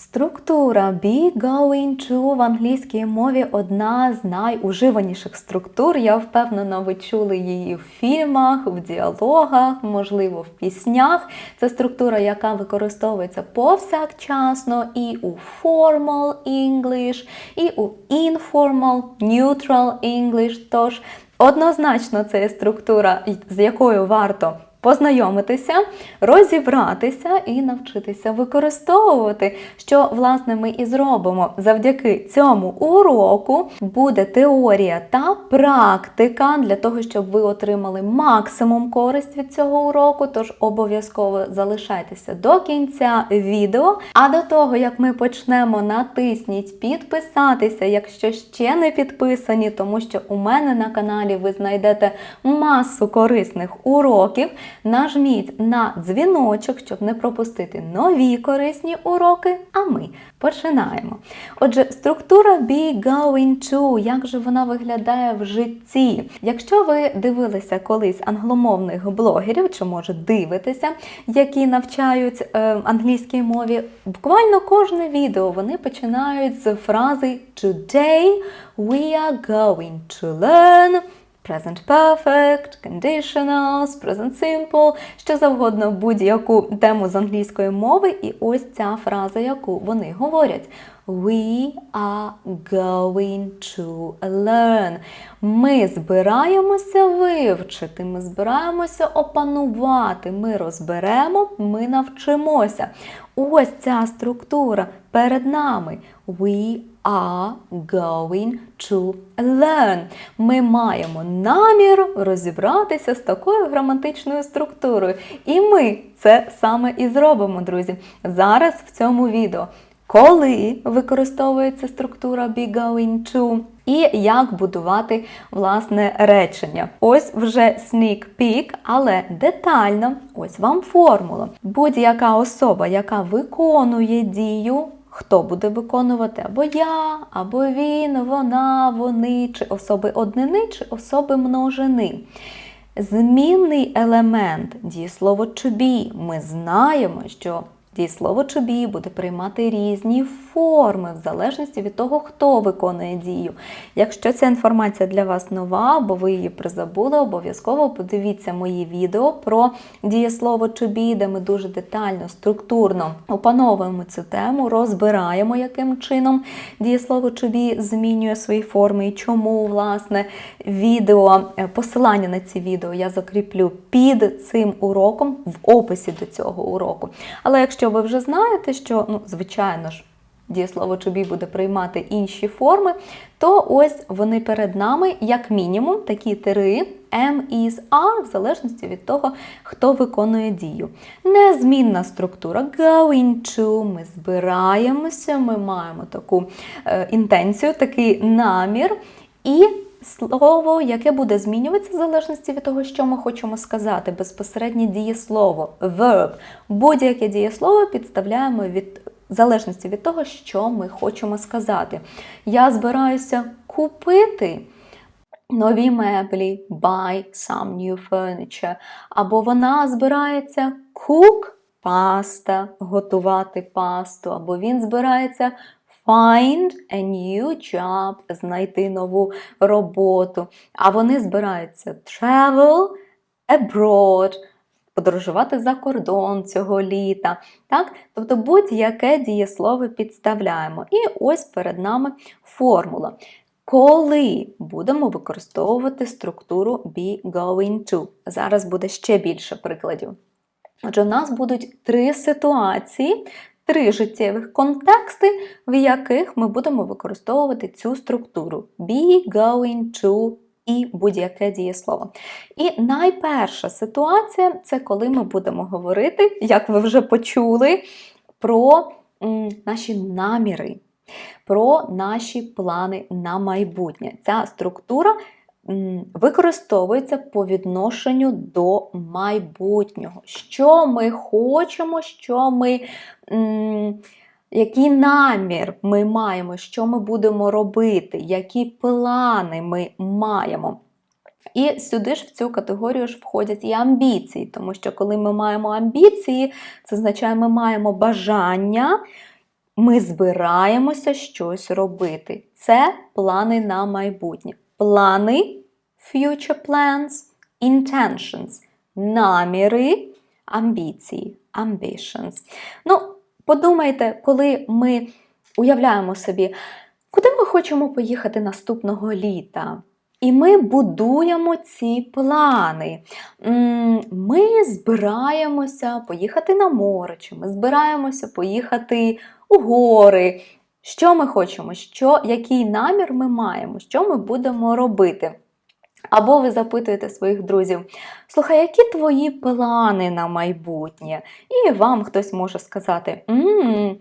Структура be going to в англійській мові одна з найуживаніших структур. Я впевнена, ви чули її в фільмах, в діалогах, можливо, в піснях. Це структура, яка використовується повсякчасно і у formal English, і у informal, neutral English. Тож однозначно це структура, з якою варто познайомитися, розібратися і навчитися використовувати, що власне ми і зробимо завдяки цьому уроку. Буде теорія та практика для того, щоб ви отримали максимум користь від цього уроку. Тож обов'язково залишайтеся до кінця відео. А до того, як ми почнемо, натисніть підписатися, якщо ще не підписані, тому що у мене на каналі ви знайдете масу корисних уроків. Нажміть на дзвіночок, щоб не пропустити нові корисні уроки. А ми починаємо. Отже, структура be going to, як же вона виглядає в житті? Якщо ви дивилися колись англомовних блогерів, чи може дивитеся, які навчають е, англійській мові, буквально кожне відео вони починають з фрази Today we are going to learn. Present perfect, conditionals, present simple, що завгодно будь-яку тему з англійської мови, і ось ця фраза, яку вони говорять. We are going to learn. Ми збираємося вивчити, ми збираємося опанувати, ми розберемо, ми навчимося. Ось ця структура перед нами. We are going to learn. Ми маємо намір розібратися з такою граматичною структурою. І ми це саме і зробимо, друзі, зараз в цьому відео. Коли використовується структура be going to, і як будувати власне речення. Ось вже sneak peek, але детально ось вам формула. Будь-яка особа, яка виконує дію, хто буде виконувати або я, або він, вона, вони, чи особи однини, чи особи множини. Змінний елемент дієслово to be. Ми знаємо, що дієслово to be буде приймати різні форми в залежності від того, хто виконує дію. Якщо ця інформація для вас нова, або ви її призабули, обов'язково подивіться мої відео про дієслово to де ми дуже детально, структурно опановуємо цю тему, розбираємо, яким чином дієслово to змінює свої форми і чому, власне, відео, е, посилання на ці відео я закріплю під цим уроком в описі до цього уроку. Але якщо ви вже знаєте, що, ну, звичайно ж, дієслово to be буде приймати інші форми, то ось вони перед нами, як мінімум, такі три am, is, are, в залежності від того, хто виконує дію. Незмінна структура going to, ми збираємося, ми маємо таку е, інтенцію, такий намір. І Слово, яке буде змінюватися в залежності від того, що ми хочемо сказати, безпосереднє дієслово, verb. Будь-яке дієслово підставляємо від в залежності від того, що ми хочемо сказати. Я збираюся купити нові меблі, buy some new furniture. Або вона збирається cook паста, готувати пасту, або він збирається Find a new job, знайти нову роботу. А вони збираються travel abroad, подорожувати за кордон цього літа. Так? Тобто будь-яке дієслово підставляємо. І ось перед нами формула. Коли будемо використовувати структуру be going to. Зараз буде ще більше прикладів. Отже, у нас будуть три ситуації, три життєвих контексти, в яких ми будемо використовувати цю структуру be, going to і будь-яке дієслово. І найперша ситуація це коли ми будемо говорити, як ви вже почули, про наші наміри, про наші плани на майбутнє. Ця структура використовується по відношенню до майбутнього. Що ми хочемо, що ми. м, який намір ми маємо, що ми будемо робити, які плани ми маємо. І сюди ж в цю категорію ж входять і амбіції, тому що коли ми маємо амбіції, це означає, ми маємо бажання ми збираємося щось робити. Це плани на майбутнє. Плани future plans, intentions, наміри, амбіції, ambitions. Ну, подумайте, коли ми уявляємо собі, куди ми хочемо поїхати наступного літа. І ми будуємо ці плани. Ми збираємося поїхати на море, чи ми збираємося поїхати у гори. Що ми хочемо? Що, який намір ми маємо? Що ми будемо робити? Або ви запитуєте своїх друзів: слухай, які твої плани на майбутнє? І вам хтось може сказати: «М,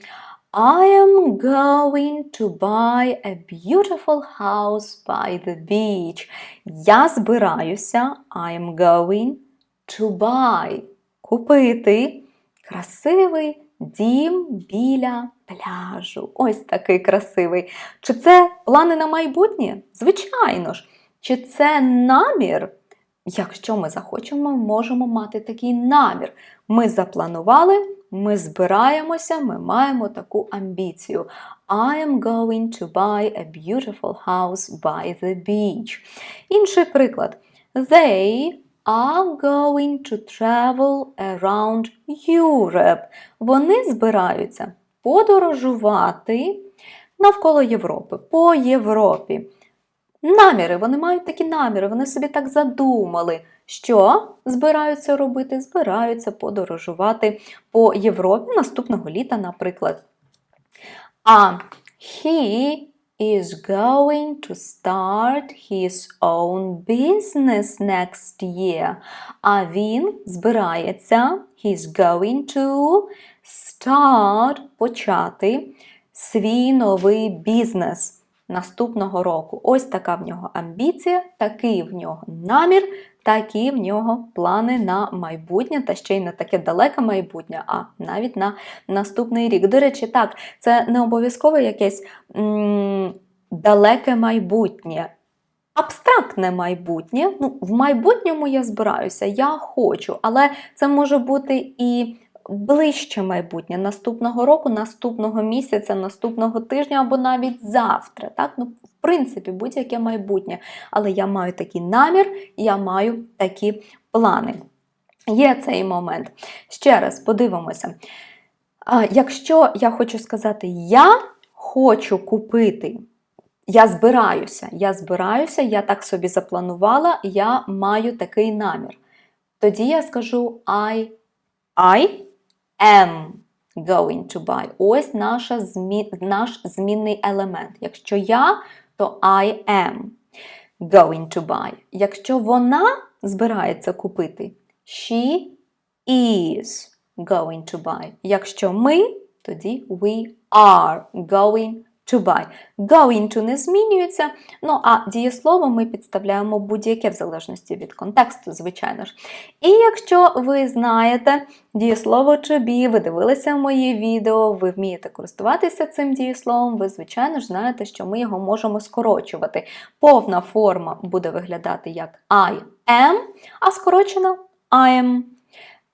I am going to buy a beautiful house by the beach. Я збираюся, I am going to buy. Купити красивий дім біля пляжу. Ось такий красивий. Чи це плани на майбутнє? Звичайно ж. Чи це намір? Якщо ми захочемо, можемо мати такий намір. Ми запланували, ми збираємося, ми маємо таку амбіцію. I am going to buy a beautiful house by the beach. Інший приклад. They are going to travel around Europe. Вони збираються подорожувати навколо Європи, по Європі. Наміри, вони мають такі наміри, вони собі так задумали. Що збираються робити? Збираються подорожувати по Європі наступного літа, наприклад. А he is going to start his own business next year. А він збирається, he's going to start, почати свій новий бізнес наступного року. Ось така в нього амбіція, такий в нього намір, такі в нього плани на майбутнє, та ще й не таке далеке майбутнє, а навіть на наступний рік. До речі, так, це не обов'язково якесь м- далеке майбутнє. Абстрактне майбутнє. Ну, В майбутньому я збираюся, я хочу, але це може бути і ближче майбутнє наступного року, наступного місяця, наступного тижня або навіть завтра. Так? Ну, В принципі, будь-яке майбутнє. Але я маю такий намір, я маю такі плани. Є цей момент. Ще раз подивимося. Якщо я хочу сказати, я хочу купити. Я збираюся, я збираюся, я так собі запланувала, я маю такий намір. Тоді я скажу I, I am going to buy. Ось наша змі... наш змінний елемент. Якщо я, то I am going to buy. Якщо вона збирається купити, she is going to buy. Якщо ми, тоді we are going to buy. Going to не змінюється, ну а дієслово ми підставляємо будь-яке в залежності від контексту, звичайно ж. І якщо ви знаєте дієслово to be, ви дивилися моє відео, ви вмієте користуватися цим дієсловом, ви, звичайно ж, знаєте, що ми його можемо скорочувати. Повна форма буде виглядати як I am, а скорочена I am.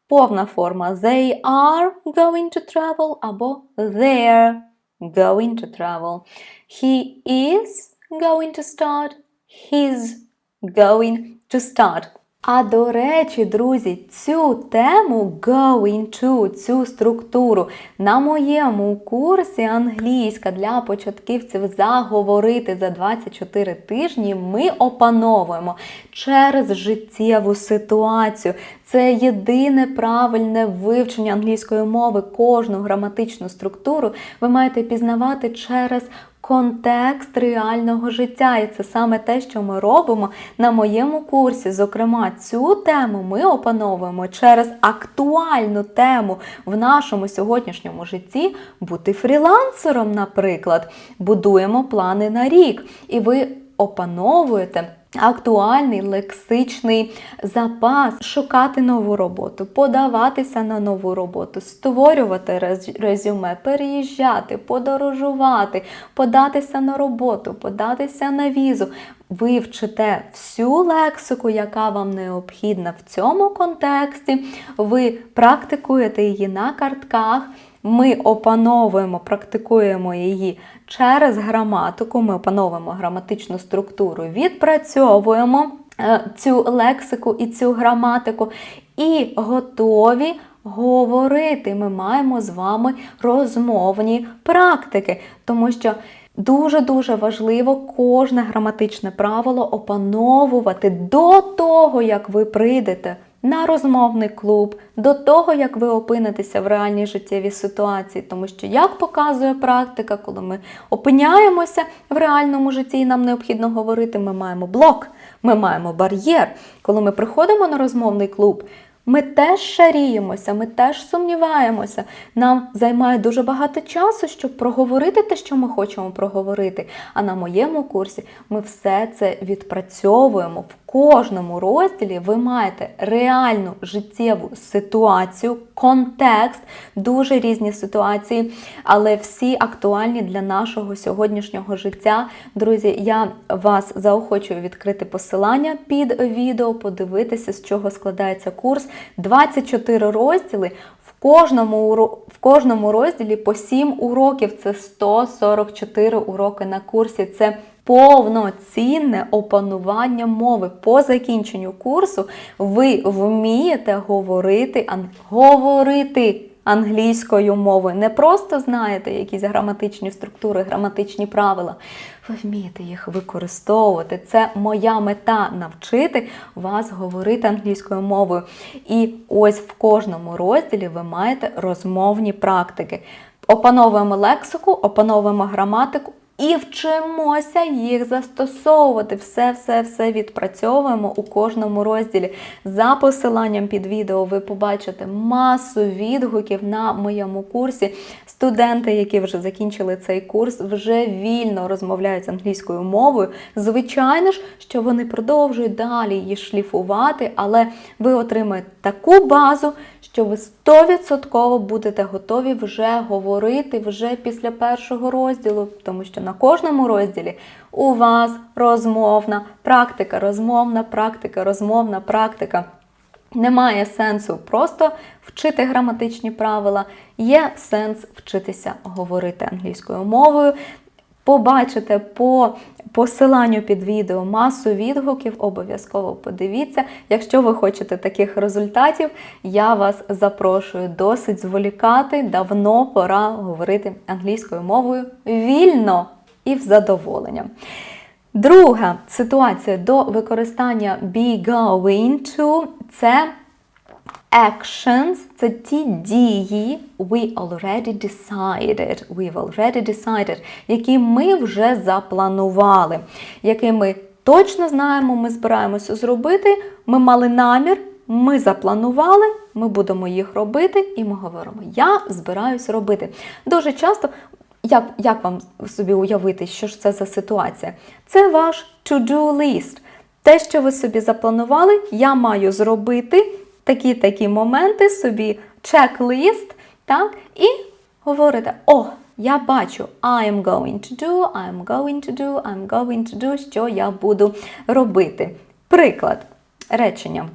Повна форма they are going to travel або they're going to travel. He is going to start. He's going to start. А до речі, друзі, цю тему going to, цю структуру на моєму курсі англійська для початківців заговорити за 24 тижні ми опановуємо через життєву ситуацію. Це єдине правильне вивчення англійської мови, кожну граматичну структуру ви маєте пізнавати через контекст реального життя. І це саме те, що ми робимо на моєму курсі. Зокрема, цю тему ми опановуємо через актуальну тему в нашому сьогоднішньому житті бути фрілансером, наприклад. Будуємо плани на рік. І ви опановуєте. Актуальний лексичний запас, шукати нову роботу, подаватися на нову роботу, створювати резюме, переїжджати, подорожувати, податися на роботу, податися на візу. Ви вчите всю лексику, яка вам необхідна в цьому контексті. Ви практикуєте її на картках. Ми опановуємо, практикуємо її через граматику. Ми опановуємо граматичну структуру, відпрацьовуємо е, цю лексику і цю граматику, і готові говорити. Ми маємо з вами розмовні практики, тому що. Дуже-дуже важливо кожне граматичне правило опановувати до того, як ви прийдете на розмовний клуб, до того, як ви опинитеся в реальній життєвій ситуації. Тому що, як показує практика, коли ми опиняємося в реальному житті і нам необхідно говорити, ми маємо блок, ми маємо бар'єр. Коли ми приходимо на розмовний клуб, ми теж шаріємося, ми теж сумніваємося. Нам займає дуже багато часу, щоб проговорити те, що ми хочемо проговорити. А на моєму курсі ми все це відпрацьовуємо. В кожному розділі ви маєте реальну життєву ситуацію, контекст, дуже різні ситуації, але всі актуальні для нашого сьогоднішнього життя. Друзі, я вас заохочую відкрити посилання під відео, подивитися, з чого складається курс. 24 розділи. Кожному, в кожному розділі по 7 уроків це 144 уроки на курсі. Це повноцінне опанування мови. По закінченню курсу ви вмієте говорити, ан- говорити англійською мовою. Не просто знаєте якісь граматичні структури, граматичні правила. Ви вмієте їх використовувати. Це моя мета навчити вас говорити англійською мовою. І ось в кожному розділі ви маєте розмовні практики. Опановуємо лексику, опановуємо граматику. І вчимося їх застосовувати. Все, все, все відпрацьовуємо у кожному розділі. За посиланням під відео ви побачите масу відгуків на моєму курсі. Студенти, які вже закінчили цей курс, вже вільно розмовляють англійською мовою. Звичайно ж, що вони продовжують далі її шліфувати, але ви отримаєте таку базу, що ви 100% будете готові вже говорити вже після першого розділу, тому що на кожному розділі у вас розмовна практика, розмовна практика, розмовна практика. Немає сенсу просто вчити граматичні правила, є сенс вчитися говорити англійською мовою. Побачите по посиланню під відео масу відгуків, обов'язково подивіться. Якщо ви хочете таких результатів, я вас запрошую досить зволікати. Давно пора говорити англійською мовою вільно і в задоволення. Друга ситуація до використання be going to це actions це ті дії we already decided, we've already decided, які ми вже запланували, які ми точно знаємо, ми збираємося зробити, ми мали намір, ми запланували, ми будемо їх робити, і ми говоримо: Я збираюсь робити. Дуже часто. Як, як вам собі уявити, що ж це за ситуація? Це ваш to-do list. Те, що ви собі запланували, я маю зробити такі-такі моменти собі, чек-лист, так, і говорите, о, я бачу, I am going to do, I am going to do, I'm going to do, що я буду робити. Приклад речення.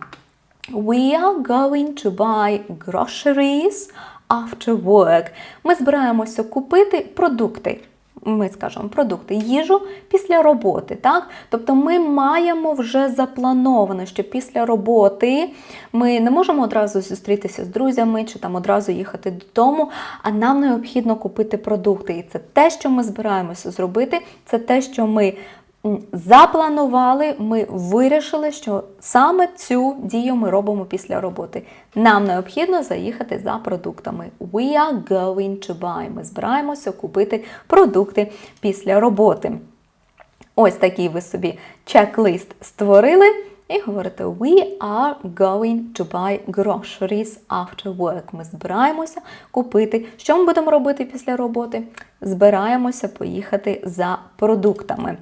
We are going to buy groceries after work. Ми збираємося купити продукти. Ми скажемо продукти, їжу після роботи. Так? Тобто ми маємо вже заплановано, що після роботи ми не можемо одразу зустрітися з друзями чи там одразу їхати додому, а нам необхідно купити продукти. І це те, що ми збираємося зробити, це те, що ми запланували, ми вирішили, що саме цю дію ми робимо після роботи. Нам необхідно заїхати за продуктами. We are going to buy. Ми збираємося купити продукти після роботи. Ось такий ви собі чек-лист створили. І говорите, we are going to buy groceries after work. Ми збираємося купити. Що ми будемо робити після роботи? Збираємося поїхати за продуктами.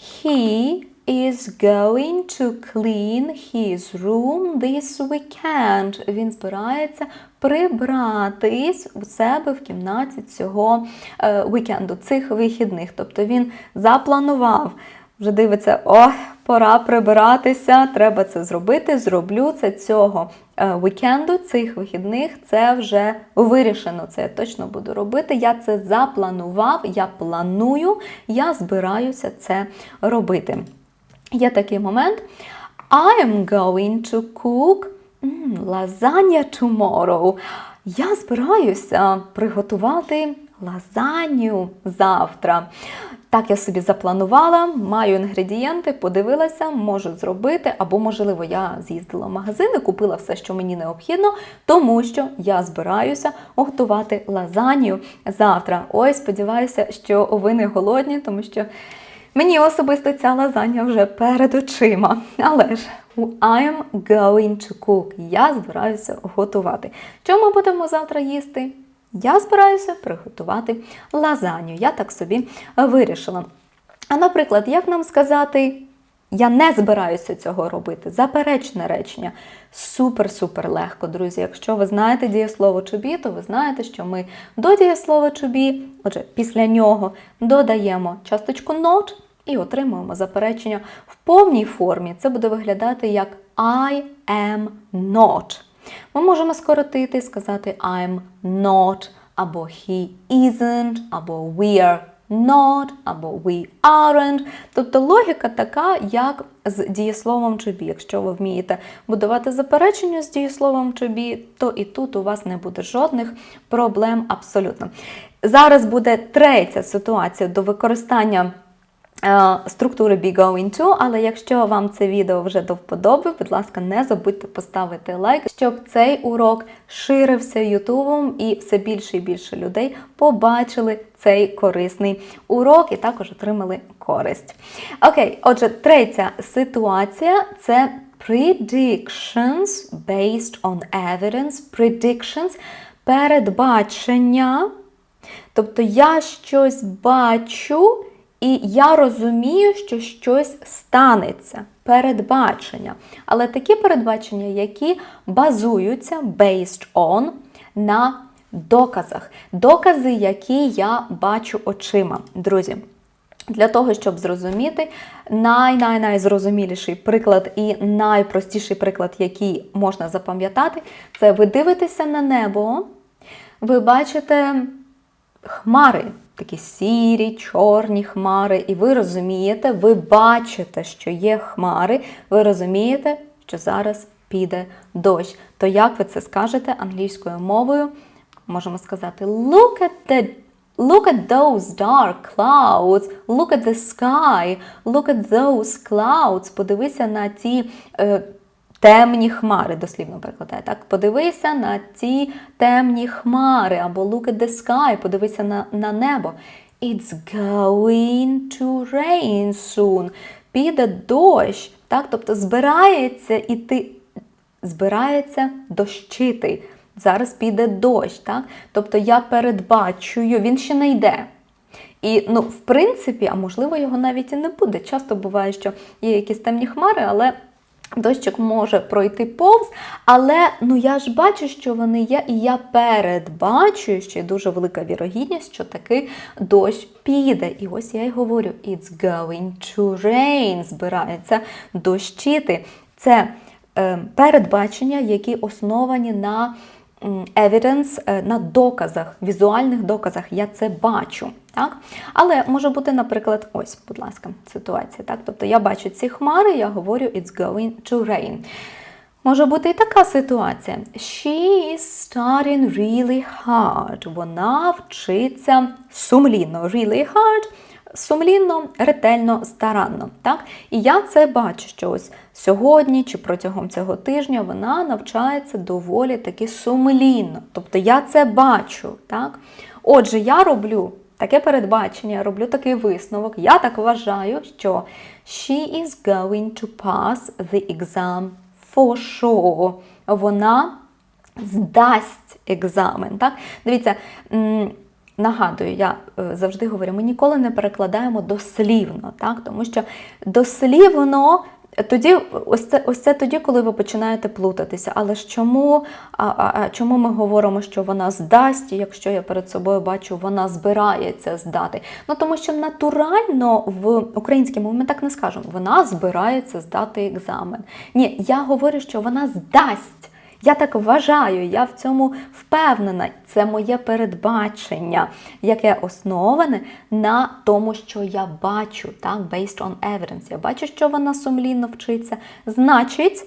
He is going to clean his room this weekend. Він збирається прибратись у себе в кімнаті цього е, вікенду, цих вихідних. Тобто він запланував вже дивиться, о, пора прибиратися, треба це зробити. Зроблю це цього е, вікенду, цих вихідних. Це вже вирішено. Це я точно буду робити. Я це запланував, я планую, я збираюся це робити. Є такий момент. I'm going to cook lasagna tomorrow. Я збираюся приготувати лазанью завтра. Так я собі запланувала, маю інгредієнти, подивилася, можу зробити, або, можливо, я з'їздила в магазин і купила все, що мені необхідно, тому що я збираюся готувати лазанью завтра. Ой, сподіваюся, що ви не голодні, тому що Мені особисто ця лазанья вже перед очима. Але ж I'm going to cook. Я збираюся готувати. Що ми будемо завтра їсти? Я збираюся приготувати лазанью. Я так собі вирішила. А наприклад, як нам сказати, я не збираюся цього робити. Заперечне речення. Супер-супер легко, друзі. Якщо ви знаєте дієслово to be, то ви знаєте, що ми до дієслова to be, отже, після нього додаємо часточку not і отримуємо заперечення в повній формі. Це буде виглядати як I am not. Ми можемо скоротити і сказати I'm not, або he isn't, або we're not, або we aren't. Тобто логіка така, як з дієсловом to be. Якщо ви вмієте будувати заперечення з дієсловом to be, то і тут у вас не буде жодних проблем абсолютно. Зараз буде третя ситуація до використання. Е, Структури be going to, але якщо вам це відео вже до вподоби, будь ласка, не забудьте поставити лайк, щоб цей урок ширився Ютубом і все більше і більше людей побачили цей корисний урок і також отримали користь. Окей, отже, третя ситуація це predictions based on evidence. Predictions передбачення. Тобто я щось бачу, і я розумію, що щось станеться. Передбачення. Але такі передбачення, які базуються based on на доказах. Докази, які я бачу очима. Друзі. Для того, щоб зрозуміти най-най-найзрозуміліший приклад і найпростіший приклад, який можна запам'ятати, це ви дивитеся на небо, ви бачите хмари, такі сірі, чорні хмари, і ви розумієте, ви бачите, що є хмари, ви розумієте, що зараз піде дощ. То як ви це скажете англійською мовою? Можемо сказати look at the Look at those dark clouds, look at the sky, look at those clouds. Подивися на ті е, темні хмари, дослівно перекладає. Так, подивися на ці темні хмари, або look at the sky, подивися на, на небо. It's going to rain soon. Піде дощ. Так, тобто збирається іти, збирається дощити. Зараз піде дощ, так? Тобто я передбачую, він ще не йде. І, ну, в принципі, а можливо, його навіть і не буде. Часто буває, що є якісь темні хмари, але дощик може пройти повз. Але ну я ж бачу, що вони є, і я передбачую, що є дуже велика вірогідність, що таки дощ піде. І ось я й говорю: It's going to rain, збирається дощити. Це е, передбачення, які основані на evidence, е, на доказах, візуальних доказах. Я це бачу. Так? Але може бути, наприклад, ось, будь ласка, ситуація. Так? Тобто я бачу ці хмари, я говорю it's going to rain. Може бути і така ситуація. She is studying really hard. Вона вчиться сумлінно. Really hard. Сумлінно, ретельно, старанно. Так? І я це бачу, що ось сьогодні чи протягом цього тижня вона навчається доволі таки сумлінно. Тобто я це бачу. Так? Отже, я роблю таке передбачення, я роблю такий висновок. Я так вважаю, що she is going to pass the exam for sure. Вона здасть екзамен. Так? Дивіться, нагадую, я е, завжди говорю, ми ніколи не перекладаємо дослівно, так? тому що дослівно тоді, ось це, ось це тоді, коли ви починаєте плутатися. Але ж чому, а, а, а чому ми говоримо, що вона здасть, якщо я перед собою бачу, вона збирається здати? Ну тому що натурально в українській мові ми так не скажемо. Вона збирається здати екзамен. Ні, я говорю, що вона здасть. Я так вважаю, я в цьому впевнена. Це моє передбачення, яке основане на тому, що я бачу, так, based on evidence. Я бачу, що вона сумлінно вчиться. Значить,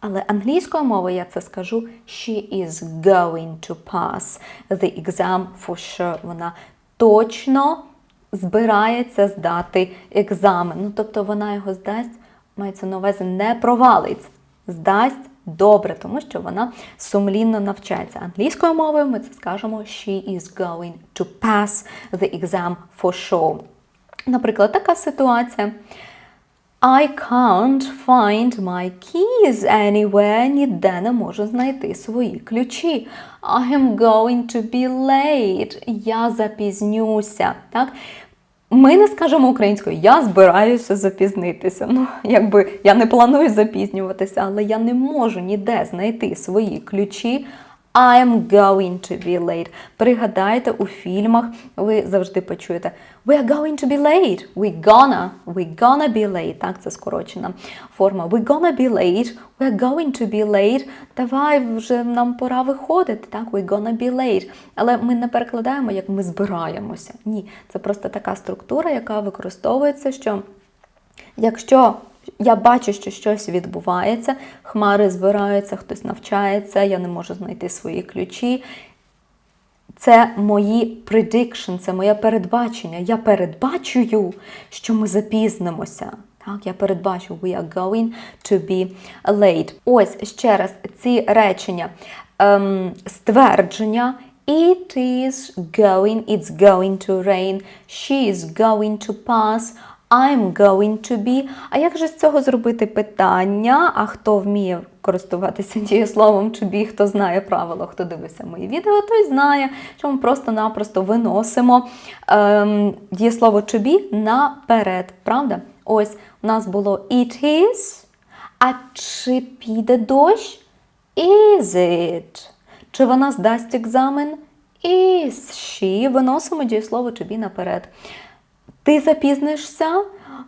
але англійською мовою я це скажу: she is going to pass the exam for sure. Вона точно збирається здати екзамен. Ну, тобто вона його здасть, мається на увазі, не провалить. Здасть добре, тому що вона сумлінно навчається. Англійською мовою ми це скажемо she is going to pass the exam for sure. Наприклад, така ситуація. I can't find my keys anywhere. Ніде не можу знайти свої ключі. I am going to be late. Я запізнюся. Так? Ми не скажемо українською, я збираюся запізнитися. Ну, якби я не планую запізнюватися, але я не можу ніде знайти свої ключі. I am going to be late. Пригадайте, у фільмах ви завжди почуєте We are going to be late. We gonna. We gonna be late. Так, це скорочена форма. We gonna be late. We are going to be late. Давай вже нам пора виходити. Так, we gonna be late. Але ми не перекладаємо, як ми збираємося. Ні, це просто така структура, яка використовується, що якщо я бачу, що щось відбувається, хмари збираються, хтось навчається, я не можу знайти свої ключі. Це мої prediction, це моє передбачення. Я передбачую, що ми запізнимося. Так, я передбачу, we are going to be late. Ось ще раз ці речення ем, ствердження. It is going, it's going to rain, she is going to pass, I'm going to be. А як же з цього зробити питання? А хто вміє користуватися дієсловом to be, хто знає правило, хто дивиться мої відео, той знає, що ми просто-напросто виносимо ем, дієслово to be наперед. Правда? Ось у нас було it is. А чи піде дощ? Is it? Чи вона здасть екзамен? Is she? Виносимо дієслово to be наперед. Ти запізнишся?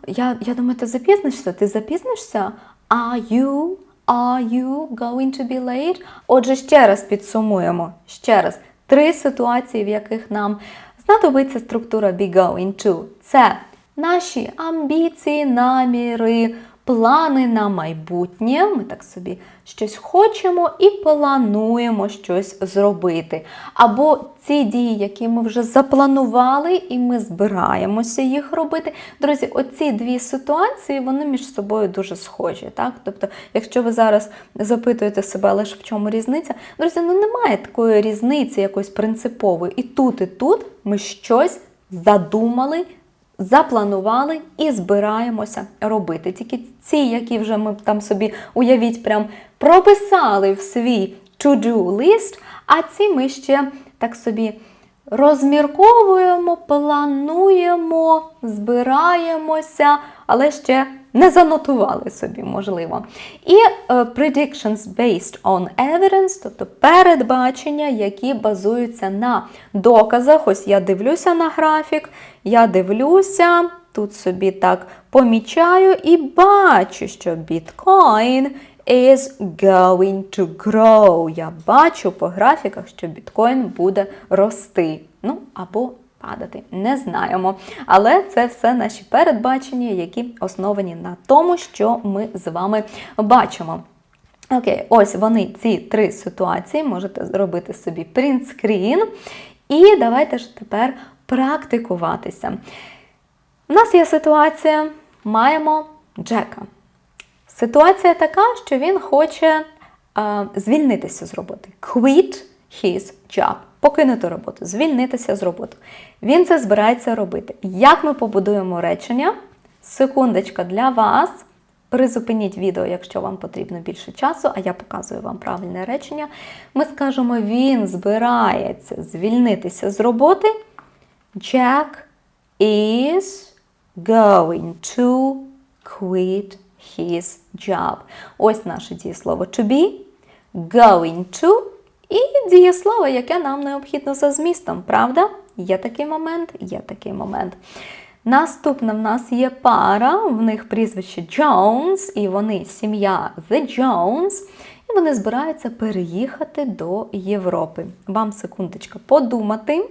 Я, я думаю, ти запізнишся? Ти запізнишся? Are you? Are you going to be late? Отже, ще раз підсумуємо. Ще раз. Три ситуації, в яких нам знадобиться структура be going to. Це наші амбіції, наміри, плани на майбутнє. Ми так собі щось хочемо і плануємо щось зробити. Або ці дії, які ми вже запланували, і ми збираємося їх робити. Друзі, оці дві ситуації вони між собою дуже схожі. Так? Тобто, якщо ви зараз запитуєте себе лише в чому різниця, друзі, ну немає такої різниці якоїсь принципової. І тут, і тут ми щось задумали запланували і збираємося робити. Тільки ці, які вже ми там собі уявіть, прям прописали в свій to-do list, а ці ми ще так собі розмірковуємо, плануємо, збираємося, але ще не занотували собі, можливо. І е, predictions based on evidence, тобто передбачення, які базуються на доказах. Ось я дивлюся на графік, я дивлюся, тут собі так помічаю і бачу, що біткоін is going to grow. Я бачу по графіках, що біткоін буде рости. Ну, або падати. Не знаємо. Але це все наші передбачення, які основані на тому, що ми з вами бачимо. Окей, ось вони ці три ситуації. Можете зробити собі принтскрін. І давайте ж тепер практикуватися. У нас є ситуація, маємо Джека. Ситуація така, що він хоче е, звільнитися з роботи. Quit his job. Покинути роботу, звільнитися з роботи. Він це збирається робити. Як ми побудуємо речення? Секундочка для вас. Призупиніть відео, якщо вам потрібно більше часу, а я показую вам правильне речення. Ми скажемо, він збирається звільнитися з роботи. Jack is going to quit his job. Ось наше дієслово to be, going to і дієслово, яке нам необхідно за змістом, правда? Є такий момент, є такий момент. Наступна в нас є пара, в них прізвище Jones, і вони сім'я The Jones, і вони збираються переїхати до Європи. Вам секундочка подумати.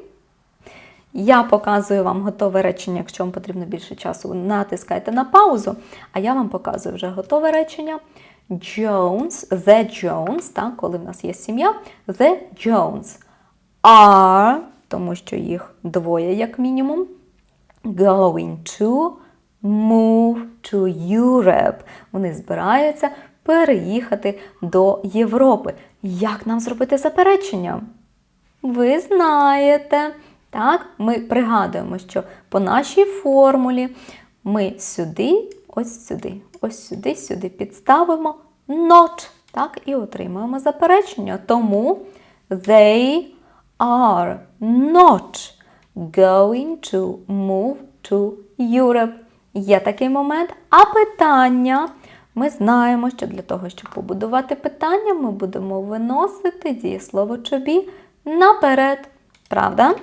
Я показую вам готове речення, якщо вам потрібно більше часу, натискайте на паузу, а я вам показую вже готове речення. Jones, the Jones, так, коли в нас є сім'я, the Jones are, тому що їх двоє, як мінімум, going to move to Europe. Вони збираються переїхати до Європи. Як нам зробити заперечення? Ви знаєте. Так, ми пригадуємо, що по нашій формулі ми сюди, ось сюди, ось сюди, сюди підставимо not. Так, і отримуємо заперечення. Тому they are not going to move to Europe. Є такий момент. А питання. Ми знаємо, що для того, щоб побудувати питання, ми будемо виносити дієслово to be наперед. Правда?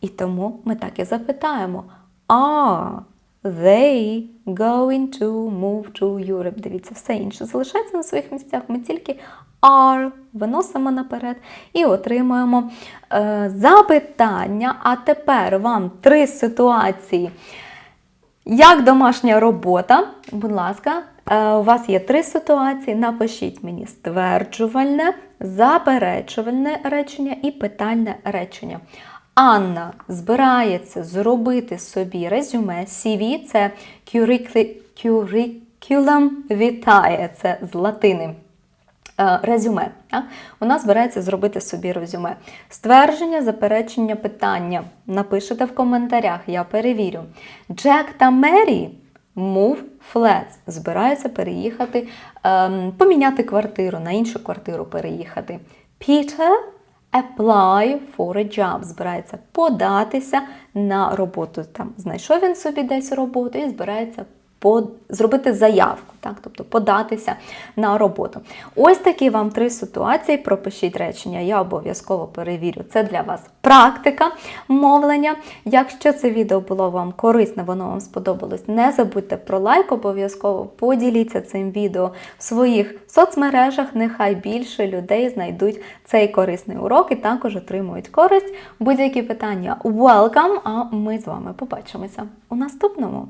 І тому ми так і запитаємо: Are they going to move to Europe? Дивіться, все інше залишається на своїх місцях. Ми тільки are виносимо наперед і отримуємо е, запитання. А тепер вам три ситуації. Як домашня робота, будь ласка, е, у вас є три ситуації. Напишіть мені стверджувальне, заперечувальне речення і питальне речення. Анна збирається зробити собі резюме. CV – це curriculum vitae, це з латини. Е, Резюме. Так? Вона збирається зробити собі резюме. Ствердження, заперечення, питання. Напишете в коментарях, я перевірю. Джек та Мері move flats. Збираються переїхати, ем, поміняти квартиру, на іншу квартиру переїхати. Peter apply for a job. Збирається податися на роботу. Там знайшов він собі десь роботу і збирається по- зробити заявку, так? тобто податися на роботу. Ось такі вам три ситуації. Пропишіть речення, я обов'язково перевірю. Це для вас практика мовлення. Якщо це відео було вам корисне, воно вам сподобалось, не забудьте про лайк, обов'язково поділіться цим відео в своїх соцмережах. Нехай більше людей знайдуть цей корисний урок і також отримують користь. Будь-які питання welcome, а ми з вами побачимося у наступному.